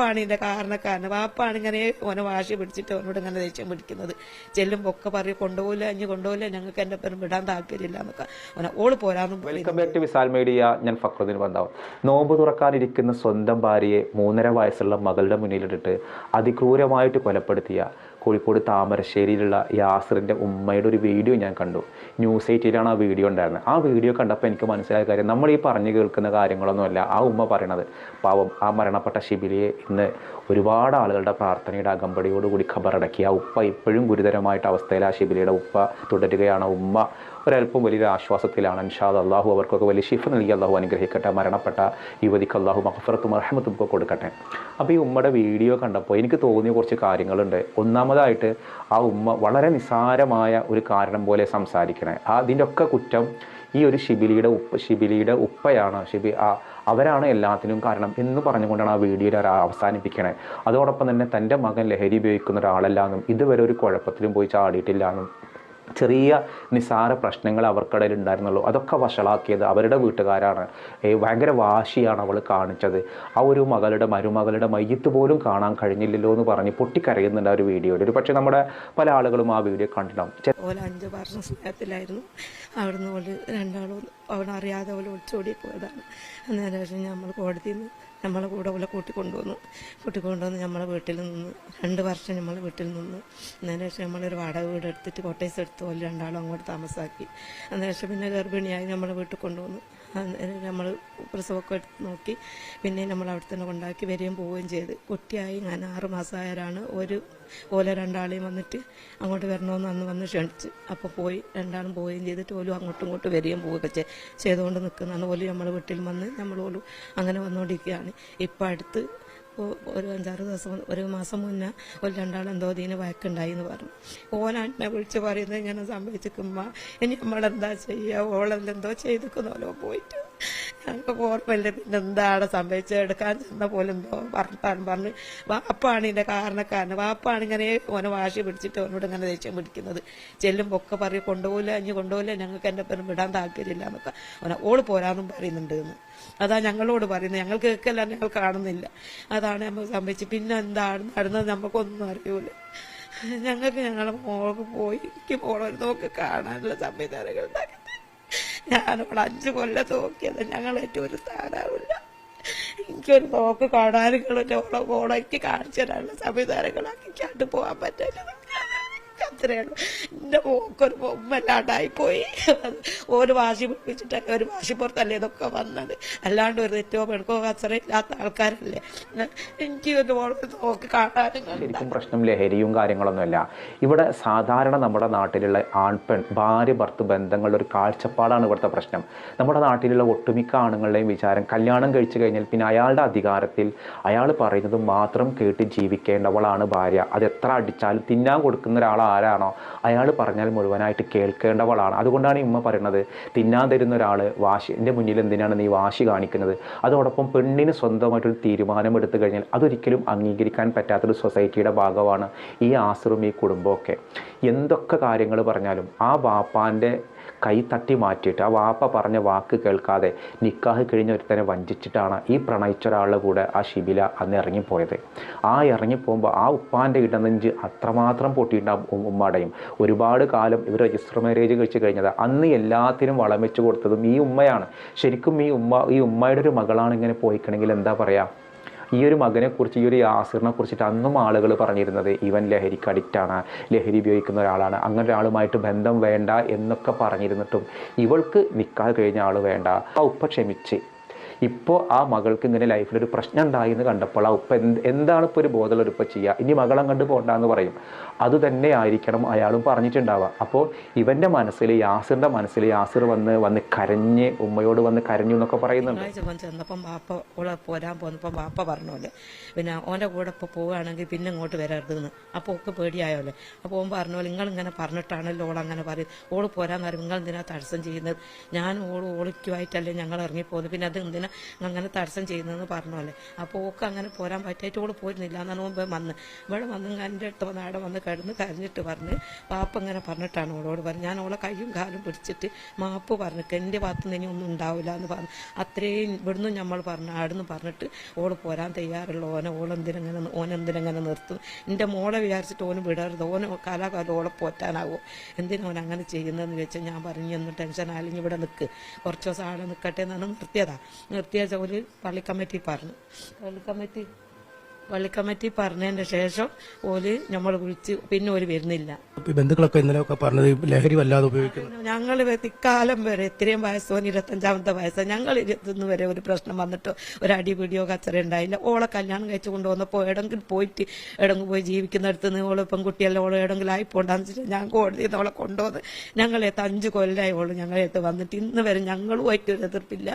വാപ്പാണ് ഇതിന്റെ കാരണക്കാരന്. വാപ്പാണ് ഇങ്ങനെ ഓനെ വാശി പിടിച്ചിട്ട് അവനോട് ഇങ്ങനെ ദേഷ്യം പിടിക്കുന്നത്. ചെല്ലും ഒക്കെ പറയും കൊണ്ടുപോകില്ല അഞ്ഞ് കൊണ്ടുപോകില്ല ഞങ്ങൾക്ക് എന്റെ പേരും വിടാൻ താല്പര്യമില്ല എന്നൊക്കെ. ഓനെ ഓൾ പോരാന്നും വെൽക്കം ബാക്ക് ടു ഞാൻ നോമ്പ് തുറക്കാനിരിക്കുന്ന സ്വന്തം ഭാര്യയെ മൂന്നര വയസ്സുള്ള മകളുടെ മുന്നിലിട്ടിട്ട് അതിക്രൂരമായിട്ട് കൊലപ്പെടുത്തിയ കോഴിക്കോട് താമരശ്ശേരിയിലുള്ള യാസറിന്റെ ഉമ്മയുടെ ഒരു വീഡിയോ ഞാൻ കണ്ടു. ന്യൂസ് എയ്റ്റിലാണ് ആ വീഡിയോ ഉണ്ടായിരുന്നത്. ആ വീഡിയോ കണ്ടപ്പോൾ എനിക്ക് മനസ്സിലായ കാര്യം നമ്മൾ ഈ പറഞ്ഞു കേൾക്കുന്ന കാര്യങ്ങളൊന്നുമല്ല ആ ഉമ്മ പറയണത്. പാവം ആ മരണപ്പെട്ട ശിബിലിയെ ഇന്ന് ഒരുപാട് ആളുകളുടെ പ്രാർത്ഥനയുടെ അകമ്പടിയോടുകൂടി ഖബറടക്കി. ആ ഉപ്പ ഇപ്പോഴും ഗുരുതരമായിട്ട് അവസ്ഥയിൽ ആ ശിബിലിയുടെ ഉപ്പ തുടരുകയാണ്. ഉമ്മ ഒരല്പം വലിയൊരു ആശ്വാസത്തിലാണ്. അൻഷാദ് അള്ളാഹു അവർക്കൊക്കെ വലിയ ഷിഫ് നൽകി. അള്ളാഹു അനുഗ്രഹിക്കട്ടെ മരണപ്പെട്ട യുവതിക്ക് അള്ളാഹു മഹഫറത്തും അർഹമത്തും ഒക്കെ കൊടുക്കട്ടെ. അപ്പോൾ ഈ ഉമ്മയുടെ വീഡിയോ കണ്ടപ്പോൾ എനിക്ക് തോന്നിയ കുറച്ച് കാര്യങ്ങളുണ്ട്. ഒന്നാമതായിട്ട് ആ ഉമ്മ വളരെ നിസാരമായ ഒരു കാരണം പോലെ സംസാരിക്കണേ. ആ ഒക്കെ കുറ്റം ഈ ഒരു ഷിബിലിയുടെ ഉപ്പ ഷിബിലിയുടെ ഉപ്പയാണ്. ഷിബി ആ അവരാണ് എല്ലാത്തിനും കാരണം എന്ന് പറഞ്ഞുകൊണ്ടാണ് ആ വീഡിയോ അവസാനിപ്പിക്കണേ. അതോടൊപ്പം തന്നെ തന്റെ മകൻ ലഹരി ഉപയോഗിക്കുന്ന ഒരാളല്ല എന്നും ഇതുവരെ ഒരു കുഴപ്പത്തിലും പോയി ചാടിയിട്ടില്ല എന്നും ചെറിയ നിസാര പ്രശ്നങ്ങൾ അവർക്കിടയിൽ ഉണ്ടായിരുന്നുള്ളൂ. അതൊക്കെ വഷളാക്കിയത് അവരുടെ വീട്ടുകാരാണ്. ഭയങ്കര വാശിയാണ് അവൾ കാണിച്ചത്. ആ ഒരു മകളുടെ മരുമകളുടെ മയ്യത്ത് പോലും കാണാൻ കഴിഞ്ഞില്ലല്ലോ എന്ന് പറഞ്ഞ് പൊട്ടിക്കരയുന്നുണ്ട് ആ ഒരു വീഡിയോയിൽ. ഒരു പക്ഷേ നമ്മുടെ പല ആളുകളും ആ വീഡിയോ കണ്ടിട്ടുണ്ടാവും. അഞ്ച് വർഷം സ്നേഹത്തിലായിരുന്നു. അവിടുന്ന് രണ്ടാളും അറിയാതെ ഓൽ ഒളിച്ചോടി പോയതാണ്. അന്നേരം ഞമ്മൾ കോടതിയിൽ നിന്ന് നമ്മളെ കൂടെ ഉള്ള കൂട്ടിക്കൊണ്ടുവന്നു. കൂട്ടിക്കൊണ്ടുവന്ന് നമ്മളെ വീട്ടിൽ നിന്ന് രണ്ട് വർഷം നമ്മൾ വീട്ടിൽ നിന്ന്. അന്നേരം ശേഷം നമ്മളൊരു വാടക വീട് എടുത്തിട്ട് കോട്ടേഴ്സ് എടുത്ത് പോലെ രണ്ടാളും അങ്ങോട്ട് താമസാക്കി. അന്നേരം ശേഷം പിന്നെ ഗർഭിണിയായി നമ്മളെ വീട്ടിൽ കൊണ്ടുവന്നു. നമ്മൾ പ്രസവമൊക്കെ നോക്കി. പിന്നെ നമ്മൾ അവിടെ തന്നെ കൊണ്ടാക്കി വരികയും പോവുകയും ചെയ്ത്. കുട്ടിയായി ഞാൻ ആറ് മാസമായവരാണ് ഒരു ഓല രണ്ടാളെയും വന്നിട്ട് അങ്ങോട്ട് വരണമെന്ന് അന്ന് വന്ന് ക്ഷണിച്ച്. അപ്പോൾ പോയി രണ്ടാളും പോവുകയും ചെയ്തിട്ട് ഓലും അങ്ങോട്ടും ഇങ്ങോട്ടും വരികയും പോവുകയൊക്കെ ചെയ്തുകൊണ്ട് നിൽക്കുന്നതാണ്. ഓലും നമ്മൾ വീട്ടിൽ വന്ന് നമ്മളോലും അങ്ങനെ വന്നുകൊണ്ടിരിക്കുകയാണ്. ഇപ്പം അടുത്ത് ഒരു അഞ്ചാറ് ദിവസം ഒരു മാസം മുന്നേ ഒരു രണ്ടാളും എന്തോ ഇതിന് വഴക്കുണ്ടായി എന്ന് പറഞ്ഞു. ഓനാട്ടിനെ വിളിച്ച് പറയുന്നത് ഇങ്ങനെ സംഭവിച്ചിരിക്കുമ്പോ ഇനി നമ്മളെന്താ ചെയ്യുക ഓളെന്തോ ചെയ്തിക്കുന്നോലോ പോയിട്ട്. ഞങ്ങൾക്ക് ഓർമ്മയില്ല പിന്നെ എന്താണ് സംഭവിച്ചത് എടുക്കാൻ ചെന്ന പോലെ എന്തോ പറഞ്ഞു. വാപ്പാണ് ഇതിന്റെ കാരണക്കാരന്. വാപ്പാണ് ഇങ്ങനെ ഓനെ വാശി പിടിച്ചിട്ട് അവനോട് ഇങ്ങനെ ദേഷ്യം പിടിക്കുന്നത്. ചെല്ലുമ്പോ ഒക്കെ പറയും കൊണ്ടുപോകില്ല അഞ്ഞ് കൊണ്ടുപോകില്ല ഞങ്ങൾക്ക് എന്റെ പേരും വിടാൻ താല്പര്യമില്ല എന്നൊക്കെ. അവനെ ഓൾ പോരാന്നും പറയുന്നുണ്ട് എന്ന്. അതാ ഞങ്ങളോട് പറയുന്നത്. ഞങ്ങൾ കേൾക്കല്ല ഞങ്ങൾ കാണുന്നില്ല. അതാണ് നമ്മൾ സംഭവിച്ചത്. പിന്നെ എന്താണ് നടന്നത് നമുക്കൊന്നും അറിയൂല. ഞങ്ങൾക്ക് ഞങ്ങളുടെ മോൾക്ക് പോയി എനിക്ക് മോളൊരു നോക്ക് കാണാനുള്ള സംവിധാനങ്ങൾ ഞാനിവിടെ അഞ്ചു കൊല്ലം നോക്കിയത്. ഞങ്ങളേറ്റവും ഒരു സ്ഥാനാവില്ല എനിക്കൊരു നോക്ക് കാണാനുകളുടെ ഓളെ മോളെ എനിക്ക് കാണിച്ചു തരാനുള്ള സംവിധാനങ്ങളാക്കി കണ്ടു പോകാൻ പറ്റില്ല. അത്രയുള്ളൂ എന്റെ മോക്കൊരു ബൊമ്മല്ലാണ്ടായി പോയി ഒരു വാശി പിടിപ്പിച്ചിട്ടല്ലേ ഒരു വാശി പുറത്തല്ലേ ഇതൊക്കെ വന്നത്. അല്ലാണ്ട് ഒരു തെറ്റോ പെടുക്കോ കച്ചറ ഇല്ലാത്ത ആൾക്കാരല്ലേ. എനിക്ക് നോക്കി കാണാനും പ്രശ്നം ലഹരിയും കാര്യങ്ങളൊന്നുമല്ല. ഇവിടെ സാധാരണ നമ്മുടെ നാട്ടിലുള്ള ആൺപെൺ ഭാര്യ ഭർത്തു ബന്ധങ്ങളുടെ ഒരു കാഴ്ചപ്പാടാണ് ഇവിടുത്തെ പ്രശ്നം. നമ്മുടെ നാട്ടിലുള്ള ഒട്ടുമിക്ക ആണുങ്ങളുടെയും വിചാരം കല്യാണം കഴിച്ചു കഴിഞ്ഞാൽ പിന്നെ അയാളുടെ അധികാരത്തിൽ അയാൾ പറയുന്നത് മാത്രം കേട്ട് ജീവിക്കേണ്ടവളാണ് ഭാര്യ. അത് എത്ര അടിച്ചാലും തിന്നാൻ കൊടുക്കുന്ന ഒരാൾ ആരാണോ അയാൾ പറഞ്ഞാൽ മുഴുവനായിട്ട് കേൾക്കേണ്ടവളാണ്. അതുകൊണ്ടാണ് ഉമ്മ പറയുന്നത് തിന്നാൻ തരുന്ന ഒരാൾ വാശി എന്റെ മുന്നിൽ എന്തിനാണ് നീ വാശി കാണിക്കുന്നത്? അതോടൊപ്പം പെണ്ണിന് സ്വന്തമായിട്ടൊരു തീരുമാനം എടുത്തു കഴിഞ്ഞാൽ അതൊരിക്കലും അംഗീകരിക്കാൻ പറ്റാത്തൊരു സൊസൈറ്റിയുടെ ഭാഗമാണ് ഈ ആശ്രമം ഈ കുടുംബമൊക്കെ. എന്തൊക്കെ കാര്യങ്ങൾ പറഞ്ഞാലും ആ ബാപ്പാന്റെ കൈ തട്ടി മാറ്റിയിട്ട് ആ വാപ്പ പറഞ്ഞ വാക്ക് കേൾക്കാതെ നിക്കാഹ് കഴിഞ്ഞ ഒരുത്തനെ വഞ്ചിച്ചിട്ടാണ് ഈ പ്രണയിച്ച ഒരാളുടെ കൂടെ ആ ശിബില അന്ന് ഇറങ്ങിപ്പോയത്. ആ ഇറങ്ങിപ്പോകുമ്പോൾ ആ ഉപ്പാന്റെ ഇടനെഞ്ച് അത്രമാത്രം പൊട്ടിയിട്ടുണ്ടാകും ഉമ്മയുടെയും ഒരുപാട് കാലം ഇവർ രജിസ്റ്റർ മാരേജ് കഴിച്ച് കഴിഞ്ഞത്. അന്ന് എല്ലാത്തിനും വളം വെച്ച് കൊടുത്തതും ഈ ഉമ്മയാണ്. ശരിക്കും ഈ ഉമ്മ ഈ ഉമ്മയുടെ ഒരു മകളാണ് ഇങ്ങനെ പോയിക്കണമെങ്കിൽ എന്താ പറയുക ഈ ഒരു മകനെ കുറിച്ച് ഈ ഒരു യാസിറിനെ കുറിച്ചിട്ട് അന്നും ആളുകൾ പറഞ്ഞിരുന്നത് ഇവൻ ലഹരിക്ക് അഡിക്റ്റാണ് ലഹരി ഉപയോഗിക്കുന്ന ഒരാളാണ്. അങ്ങനെ ഒരാളുമായിട്ട് ബന്ധം വേണ്ട എന്നൊക്കെ പറഞ്ഞിരുന്നിട്ടും ഇവൾക്ക് നിൽക്കാതെ കഴിഞ്ഞ ആൾ വേണ്ട. ആ ഉപ്പ ക്ഷമിച്ച്. ഇപ്പോൾ ആ മകൾക്ക് ഇങ്ങനെ ലൈഫിൽ ഒരു പ്രശ്നം ഉണ്ടായി എന്ന് കണ്ടപ്പോൾ ആ ഉപ്പ എന്ത് എന്താണ് ഇപ്പോൾ ഒരു ബോധമുള്ള ഉപ്പ ചെയ്യുക ഇനി മകളെ കണ്ട് പോകണ്ടെന്ന് പറയും. അത് തന്നെ ആയിരിക്കണം അയാളും പറഞ്ഞിട്ടുണ്ടാവുക. അപ്പോൾ ഇവന്റെ മനസ്സിൽ യാസിറിന്റെ മനസ്സിൽ യാസിർ വന്ന് വന്ന് കരഞ്ഞ് ഉമ്മയോട് വന്ന് കരഞ്ഞു എന്നൊക്കെ പറയുന്നുണ്ട്. ചെന്നപ്പം ബാപ്പ ഓളെ പോരാൻ പോന്നപ്പം ബാപ്പ പറഞ്ഞോലെ പിന്നെ ഓന്റെ കൂടെ ഇപ്പോൾ പോവുകയാണെങ്കിൽ പിന്നെ ഇങ്ങോട്ട് വരരുതെന്ന്. അപ്പോൾ ഒക്കെ പേടിയായോലെ. അപ്പോൾ ഓൻ പറഞ്ഞോലെ നിങ്ങൾ ഇങ്ങനെ പറഞ്ഞിട്ടാണല്ലോ ഓൾ അങ്ങനെ പറയും. ഓൾ പോരാന്ന് പറയും നിങ്ങൾ എന്തിനാ തടസ്സം ചെയ്യുന്നത്? ഞാൻ ഓൾ ഓളിക്കുമായിട്ടല്ലേ ഞങ്ങൾ ഇറങ്ങിപ്പോകുന്നത് പിന്നെ അത് എന്തിനാ അങ്ങനെ തടസ്സം ചെയ്യുന്നതെന്ന് പറഞ്ഞല്ലേ അപ്പോൾ ഓക്ക് അങ്ങനെ പോരാൻ പറ്റായിട്ട് ഓൾ പോരുന്നില്ല എന്നാണ് മുമ്പ് വന്ന്. ഇവിടെ വന്ന് എന്റെ അടുത്ത് വന്ന് അവിടെ വന്ന് കിടന്ന് കരഞ്ഞിട്ട് പറഞ്ഞ് പാപ്പ ഇങ്ങനെ പറഞ്ഞിട്ടാണ് ഓളോട് പറഞ്ഞു ഞാൻ ഓളെ കയ്യും കാലും പിടിച്ചിട്ട് മാപ്പ് പറഞ്ഞിട്ട് എന്റെ ഭാഗത്തു നിന്ന് ഇനി ഒന്നും ഉണ്ടാവില്ല എന്ന് പറഞ്ഞു. അത്രയും ഇവിടുന്ന് നമ്മൾ പറഞ്ഞു അവിടുന്ന് പറഞ്ഞിട്ട് ഓൾ പോരാൻ തയ്യാറുള്ള ഓനെ ഓളെന്തിനെങ്ങനെ ഓനെന്തിനെങ്ങനെ നിർത്തും. എന്റെ മോളെ വിചാരിച്ചിട്ട് ഓന് വിടരുത്. ഓന് കാലാകാലം ഓളെ പോറ്റാനാവോ? എന്തിനാ ഓൻ അങ്ങനെ ചെയ്യുന്നതെന്ന് വെച്ചാൽ ഞാൻ പറഞ്ഞു ഒന്നും ടെൻഷൻ ആയാലും ഇവിടെ നിൽക്ക് കുറച്ച് ദിവസം അവിടെ നിൽക്കട്ടെ എന്നാണ് നിർത്തിയതാ. வித்தியாசம் ஒரு பள்ளிக்கமைத்தி பாருங்கள் பள்ளிக்கமைத்தி പള്ളി പറഞ്ഞതിന്റെ ശേഷം ഓൽ നമ്മൾ വിളിച്ച് പിന്നെ ഓൽ വരുന്നില്ല. ബന്ധുക്കളൊക്കെ ഇന്നലെയൊക്കെ പറഞ്ഞത് ലഹരി വല്ലാതെ ഉപയോഗിക്കുന്നു. ഞങ്ങൾ ഇക്കാലം വരെ ഇത്രയും വയസ്സോന് ഇരുപത്തഞ്ചാമത്തെ വയസ്സോ ഞങ്ങൾ ഇരുപത്തൊന്ന് വരെ ഒരു പ്രശ്നം വന്നിട്ടോ ഒരു അടി പിടിയോ കച്ചറ ഉണ്ടായില്ല. ഓളെ കല്യാണം കഴിച്ചു കൊണ്ടുവന്നപ്പോൾ എവിടെങ്കിലും പോയിട്ട് എവിടെങ്കിലും പോയി ജീവിക്കുന്നിടത്ത് നിന്ന് ഓളെ പെൺകുട്ടിയല്ല ഓളെ എവിടെങ്കിലും ആയി പോണ്ടാന്ന് വെച്ചിട്ട് ഞാൻ കോടതി അവളെ ഓളെ കൊണ്ടുവന്ന് ഞങ്ങളെത്ത് അഞ്ച് കൊല്ലമായി ഓൾ ഞങ്ങളെടുത്ത് വന്നിട്ട്. ഇന്ന് വരെ ഞങ്ങളുമായിട്ട് ഒരു എതിർപ്പില്ല.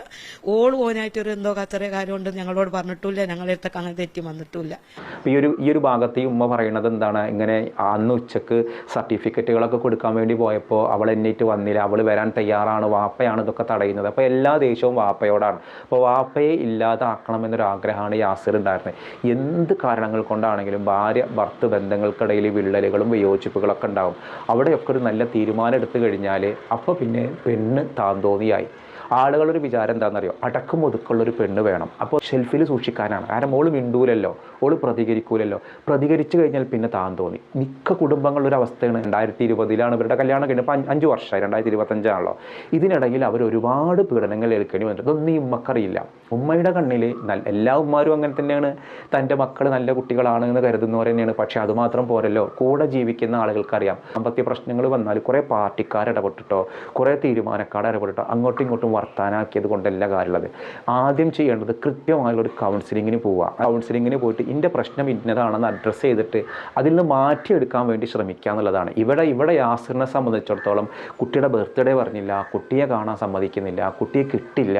ഓൾ ഓനായിട്ട് ഒരു എന്തോ കച്ചറ കാര്യമുണ്ട് ഞങ്ങളോട് പറഞ്ഞിട്ടില്ല ഞങ്ങളെടുത്തൊക്കെ അങ്ങനെ തെറ്റി വന്നിട്ടില്ല അപ്പോൾ ഈ ഒരു ഈ ഒരു ഭാഗത്ത് ഈ ഉമ്മ പറയുന്നത് എന്താണ്? ഇങ്ങനെ അന്ന് ഉച്ചയ്ക്ക് സർട്ടിഫിക്കറ്റുകളൊക്കെ കൊടുക്കാൻ വേണ്ടി പോയപ്പോൾ അവൾ എന്നിട്ട് വന്നില്ല. അവൾ വരാൻ തയ്യാറാണ്. വാപ്പയാണ് ഇതൊക്കെ തടയുന്നത്. അപ്പോൾ എല്ലാ ദേശവും വാപ്പയോടാണ്. അപ്പോൾ വാപ്പയെ ഇല്ലാതാക്കണമെന്നൊരു ആഗ്രഹമാണ് യാസിർ ഉണ്ടായിരുന്നത്. എന്ത് കാരണങ്ങൾ കൊണ്ടാണെങ്കിലും ഭാര്യ ഭർത്ത് ബന്ധങ്ങൾക്കിടയിൽ വിള്ളലുകളും വിയോജിപ്പുകളൊക്കെ ഉണ്ടാകും അവിടെയൊക്കെ ഒരു നല്ല തീരുമാനം എടുത്തു കഴിഞ്ഞാൽ അപ്പോൾ പിന്നെ പെണ്ണ് താന്തോന്നിയായി. ആളുകളൊരു വിചാരം എന്താണെന്നറിയോ? അടക്കം ഒതുക്കുള്ളൊരു പെണ്ണ് വേണം. അപ്പോൾ ഷെൽഫിൽ സൂക്ഷിക്കാനാണ്. കാരണം മോൾ മിണ്ടൂലല്ലോ. ഓൾ പ്രതികരിക്കൂലല്ലോ. പ്രതികരിച്ചു കഴിഞ്ഞാൽ പിന്നെ താൻ തോന്നി. മിക്ക കുടുംബങ്ങളുടെ ഒരു അവസ്ഥയാണ് രണ്ടായിരത്തി ഇരുപതിലാണ് ഇവരുടെ കല്യാണം കഴിഞ്ഞപ്പോൾ അഞ്ച് വർഷമായി രണ്ടായിരത്തി ഇരുപത്തഞ്ചാണല്ലോ ഇതിനിടയിൽ അവർ ഒരുപാട് പീഡനങ്ങൾ ഏൽക്കേണ്ടി വന്നിട്ട് ഇതൊന്നും ഈ ഉമ്മക്കറിയില്ല ഉമ്മയുടെ കണ്ണിൽ എല്ലാ ഉമ്മാരും അങ്ങനെ തന്നെയാണ്. തന്റെ മക്കൾ നല്ല കുട്ടികളാണ് എന്ന് കരുതുന്നവർ തന്നെയാണ്. പക്ഷേ അതുമാത്രം പോരല്ലോ. കൂടെ ജീവിക്കുന്ന ആളുകൾക്കറിയാം. സാമ്പത്തിക പ്രശ്നങ്ങൾ വന്നാൽ കുറേ പാർട്ടിക്കാർ ഇടപെട്ടിട്ടോ കുറേ തീരുമാനക്കാർ ഇടപെട്ടിട്ടോ അങ്ങോട്ടും ഇങ്ങോട്ടും വർത്താനാക്കിയത് കൊണ്ടല്ല കാര്യമുള്ളത്. ആദ്യം ചെയ്യേണ്ടത് കൃത്യമായുള്ള ഒരു കൗൺസിലിങ്ങിന് പോവുക. കൗൺസിലിങ്ങിന് പോയിട്ട് ഇന്റെ പ്രശ്നം ഇന്നതാണെന്ന് അഡ്രസ്സ് ചെയ്തിട്ട് അതിൽ നിന്ന് മാറ്റിയെടുക്കാൻ വേണ്ടി ശ്രമിക്കുക എന്നുള്ളതാണ്. ഇവിടെ ഇവിടെ യാസിറിനെ സംബന്ധിച്ചിടത്തോളം കുട്ടിയുടെ ബർത്ത്ഡേ പറഞ്ഞില്ല കുട്ടിയെ കാണാൻ സമ്മതിക്കുന്നില്ല കുട്ടിയെ കിട്ടില്ല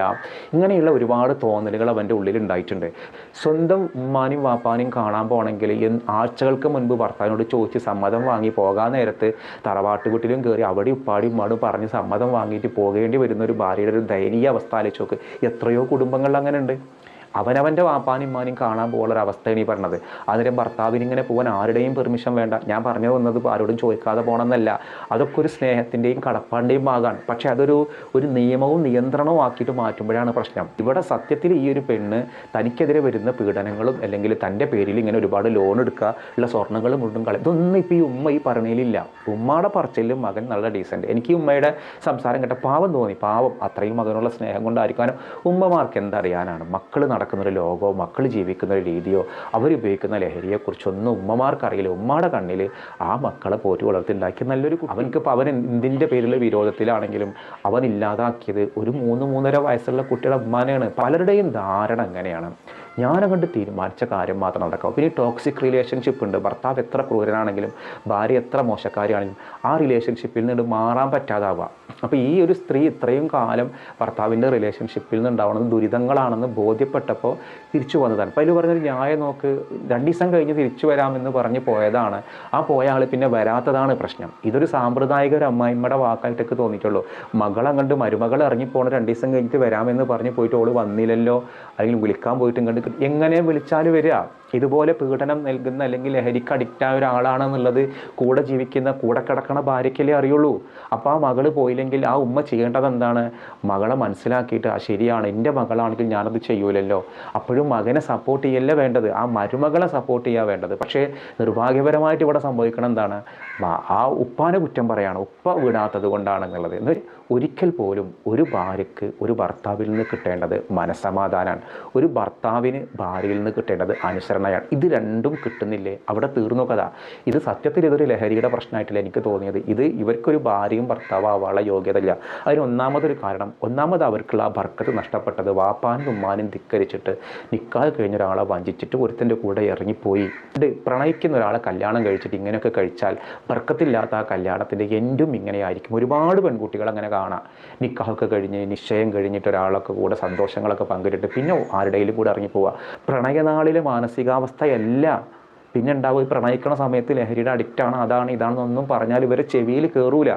ഇങ്ങനെയുള്ള ഒരുപാട് തോന്നലുകൾ അവന്റെ ഉള്ളിൽ ഉണ്ടായിട്ടുണ്ട്. സ്വന്തം ഉമ്മാനും വാപ്പാനും കാണാൻ പോകണമെങ്കിൽ ആഴ്ചകൾക്ക് മുൻപ് ഭർത്താവിനോട് ചോദിച്ച് സമ്മതം വാങ്ങി പോകാൻ നേരത്ത് തറവാട്ട് വീട്ടിലും കയറി അവിടെ ഉപ്പാടി ഉമ്മാടും പറഞ്ഞ് സമ്മതം വാങ്ങിയിട്ട് പോകേണ്ടി വരുന്ന ഒരു ഭാര്യയുടെ ഒരു ദയനീയ അവസ്ഥ ആലോചിച്ച് നോക്ക്. എത്രയോ കുടുംബങ്ങളിൽ അങ്ങനെ ഉണ്ട് അവനവന്റെ വാപ്പാനും ഇമ്മാനും കാണാൻ പോകുന്ന ഒരു അവസ്ഥയാണ് ഈ പറഞ്ഞത്. അതിന്റെ ഭർത്താവിന് ഇങ്ങനെ പോകാൻ ആരുടെയും പെർമിഷൻ വേണ്ട. ഞാൻ പറഞ്ഞു വന്നത് ആരോടും ചോദിക്കാതെ പോകണമെന്നല്ല അതൊക്കെ ഒരു സ്നേഹത്തിന്റെയും കടപ്പാടിന്റെയും ഭാഗമാണ്. പക്ഷേ അതൊരു ഒരു നിയമവും നിയന്ത്രണവും ആക്കിയിട്ട് മാറ്റുമ്പോഴാണ് പ്രശ്നം. ഇവിടെ സത്യത്തിൽ ഈ ഒരു പെണ്ണ് തനിക്കെതിരെ വരുന്ന പീഡനങ്ങളും അല്ലെങ്കിൽ തന്റെ പേരിൽ ഇങ്ങനെ ഒരുപാട് ലോൺ എടുക്കുക ഉള്ള സ്വർണങ്ങളും മുണ്ടും കളയും ഇതൊന്നും ഇപ്പോൾ ഈ ഉമ്മ ഈ പറഞ്ഞതിലില്ല ഉമ്മയുടെ പറച്ചിലും മകൻ നല്ല ഡീസന്റ് എനിക്ക് ഉമ്മയുടെ സംസാരം കേട്ട പാവം തോന്നി. പാവം. അത്രയും മകനുള്ള സ്നേഹം കൊണ്ടായിരിക്കാനും ഉമ്മമാർക്ക് എന്തറിയാനാണ്? മക്കൾ നടക്കുന്ന ഒരു ലോകമോ മക്കൾ ജീവിക്കുന്ന ഒരു രീതിയോ അവരുപയോഗിക്കുന്ന ലഹരിയെക്കുറിച്ചൊന്നും ഉമ്മമാർക്കറിയില്ല. ഉമ്മയുടെ കണ്ണിൽ ആ മക്കളെ പോറ്റി വളർത്തിണ്ടാക്കിയ നല്ലൊരു അവൻക്കിപ്പോൾ അവൻ എന്തിന്റെ പേരിൽ വിരോധത്തിലാണെങ്കിലും അവൻ ഇല്ലാതാക്കിയത് ഒരു മൂന്ന് മൂന്നര വയസ്സുള്ള കുട്ടിയുടെ ഉമ്മാനെയാണ് പലരുടെയും ധാരണ എങ്ങനെയാണ് ഞാനങ്ങോട്ട് തീരുമാനിച്ച കാര്യം മാത്രം നടക്കാം പിന്നെ ടോക്സിക് റിലേഷൻഷിപ്പ് ഉണ്ട്. ഭർത്താവ് എത്ര ക്രൂരനാണെങ്കിലും ഭാര്യ എത്ര മോശക്കാരിയാണെങ്കിലും ആ റിലേഷൻഷിപ്പിൽ നിന്ന് മാറാൻ പറ്റാതാവുക. അപ്പോൾ ഈ ഒരു സ്ത്രീ ഇത്രയും കാലം ഭർത്താവിന്റെ റിലേഷൻഷിപ്പിൽ നിന്നുണ്ടാവണമെന്ന് ദുരിതങ്ങളാണെന്ന് ബോധ്യപ്പെട്ടപ്പോൾ തിരിച്ചു വന്നതാണ്. അപ്പോൾ അതിൽ പറഞ്ഞൊരു ന്യായം നോക്ക്. രണ്ട് ദിവസം കഴിഞ്ഞ് തിരിച്ചു വരാമെന്ന് പറഞ്ഞ് പോയതാണ്. ആ പോയ ആൾ പിന്നെ വരാത്തതാണ് പ്രശ്നം. ഇതൊരു സാമ്പ്രദായിക ഒരു അമ്മായിമ്മയുടെ വാക്കായിട്ടൊക്കെ തോന്നിയിട്ടുള്ളൂ. മകളങ്ങണ്ട് മരുമകൾ ഇറങ്ങിപ്പോണ രണ്ട് ദിവസം കഴിഞ്ഞിട്ട് വരാമെന്ന് പറഞ്ഞ് പോയിട്ട് ഓൾ വന്നില്ലല്ലോ. അല്ലെങ്കിൽ വിളിക്കാൻ പോയിട്ടും എങ്ങനെ വിളിച്ചാലും വരിക? ഇതുപോലെ പീഡനം നൽകുന്ന അല്ലെങ്കിൽ ലഹരിക്ക് അഡിക്റ്റ് ആയ ഒരാളാണെന്നുള്ളത് കൂടെ ജീവിക്കുന്ന കൂടെ കിടക്കണ ഭാര്യയ്ക്കല്ലേ അറിയുള്ളൂ. അപ്പോൾ ആ മകൾ പോയില്ലെങ്കിൽ ആ ഉമ്മ ചെയ്യേണ്ടത് എന്താണ്? മകളെ മനസ്സിലാക്കിയിട്ട് ആ ശരിയാണ് എന്റെ മകളാണെങ്കിൽ ഞാനത് ചെയ്യൂലല്ലോ. അപ്പോഴും മകനെ സപ്പോർട്ട് ചെയ്യല്ലേ വേണ്ടത്? ആ മരുമകളെ സപ്പോർട്ട് ചെയ്യാൻ വേണ്ടത്. പക്ഷേ നിർഭാഗ്യപരമായിട്ട് ഇവിടെ സംഭവിക്കണം എന്താണ്? ആ ഉപ്പാനെ കുറ്റം പറയാണ്. ഉപ്പ വിടാത്തത് കൊണ്ടാണെന്നുള്ളത്. എന്ന് ഒരിക്കൽ പോലും ഒരു ഭാര്യക്ക് ഒരു ഭർത്താവിൽ നിന്ന് കിട്ടേണ്ടത് മനസമാധാനമാണ് ഒരു ഭർത്താവിന് ഭാര്യയിൽ നിന്ന് കിട്ടേണ്ടത് അനുസരണയാണ്. ഇത് രണ്ടും കിട്ടുന്നില്ലേ? അവിടെ തീർന്നു കഥ. ഇത് സത്യത്തിൽ ഇതൊരു ലഹരിയുടെ പ്രശ്നമായിട്ടില്ല എനിക്ക് തോന്നിയത്. ഇത് ഇവർക്കൊരു ഭാര്യയും ഭർത്താവും ആവാനുള്ള യോഗ്യതയില്ല. അതിന് ഒന്നാമതൊരു കാരണം ഒന്നാമത് അവർക്കുള്ള ആ ബർക്കത്ത് നഷ്ടപ്പെട്ടത് വാപ്പാനും ഉമ്മാനും ധിക്കരിച്ചിട്ട് നിൽക്കാതെ കഴിഞ്ഞ ഒരാളെ വഞ്ചിച്ചിട്ട് ഒരുത്തന്റെ കൂടെ ഇറങ്ങിപ്പോയി. പ്രണയിക്കുന്ന ഒരാളെ കല്യാണം കഴിച്ചിട്ട് ഇങ്ങനെയൊക്കെ കഴിച്ചാൽ ബർക്കത്തില്ലാത്ത ആ കല്യാണത്തിന്റെ എൻഡും ഇങ്ങനെയായിരിക്കും. ഒരുപാട് പെൺകുട്ടികൾ അങ്ങനെ കാണാം. നിക്കാഹൊക്കെ കഴിഞ്ഞ് നിശ്ചയം കഴിഞ്ഞിട്ട് ഒരാളൊക്കെ കൂടെ സന്തോഷങ്ങളൊക്കെ പങ്കിട്ടിട്ട് പിന്നെ ആരുടെയിലും കൂടെ ഇറങ്ങിപ്പോവുക പ്രണയനാളിലെ മാനസികാവസ്ഥയല്ല പിന്നെ ഉണ്ടാവും ഈ പ്രണയിക്കണ സമയത്ത് ലഹരിയുടെ അഡിക്റ്റാണ് അതാണ് ഇതാണെന്നൊന്നും പറഞ്ഞാൽ ഇവരെ ചെവിയിൽ കയറൂല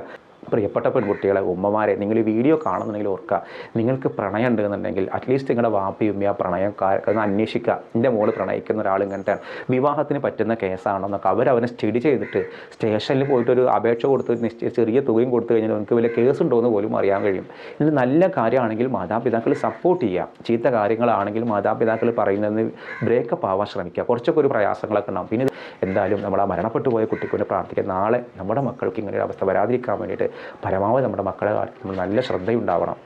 പ്രിയപ്പെട്ട പെൺകുട്ടികളെ ഉമ്മമാരെ നിങ്ങൾ ഈ വീഡിയോ കാണുന്നുണ്ടെങ്കിൽ ഓർക്കുക നിങ്ങൾക്ക് പ്രണയം ഉണ്ടെന്നുണ്ടെങ്കിൽ അറ്റ്ലീസ്റ്റ് നിങ്ങളുടെ വാപ്പയും ആ പ്രണയം ഒന്ന് അന്വേഷിക്കുക. എന്റെ മോൾ പ്രണയിക്കുന്ന ഒരാൾ ഇങ്ങനത്തെയാണ്. വിവാഹത്തിന് പറ്റുന്ന കേസാണെന്നൊക്കെ അവരവനെ സ്റ്റഡി ചെയ്തിട്ട് സ്റ്റേഷനിൽ പോയിട്ട് ഒരു അപേക്ഷ കൊടുത്ത് ചെറിയ തുകയും കൊടുത്തു കഴിഞ്ഞാൽ നമുക്ക് വലിയ കേസ് ഉണ്ടോ എന്ന് പോലും അറിയാൻ കഴിയും. ഇത് നല്ല കാര്യമാണെങ്കിൽ മാതാപിതാക്കൾ സപ്പോർട്ട് ചെയ്യുക. ചീത്ത കാര്യങ്ങളാണെങ്കിൽ മാതാപിതാക്കൾ പറയുന്നതിന് ബ്രേക്കപ്പ് ആവാൻ ശ്രമിക്കുക. കുറച്ചൊക്കെ ഒരു പ്രയാസങ്ങളൊക്കെ ഉണ്ടാവും. പിന്നെ എന്തായാലും നമ്മൾ ആ മരണപ്പെട്ടു പോയ കുട്ടിക്ക് വേണ്ടി പ്രാർത്ഥിക്കുക. നാളെ നമ്മുടെ മക്കൾക്ക് ഇങ്ങനെ ഒരു അവസ്ഥ വരാതിരിക്കാൻ വേണ്ടിയിട്ട് പരമാവധി നമ്മുടെ മക്കളെ നമ്മൾ നല്ല ശ്രദ്ധയുണ്ടാവണം.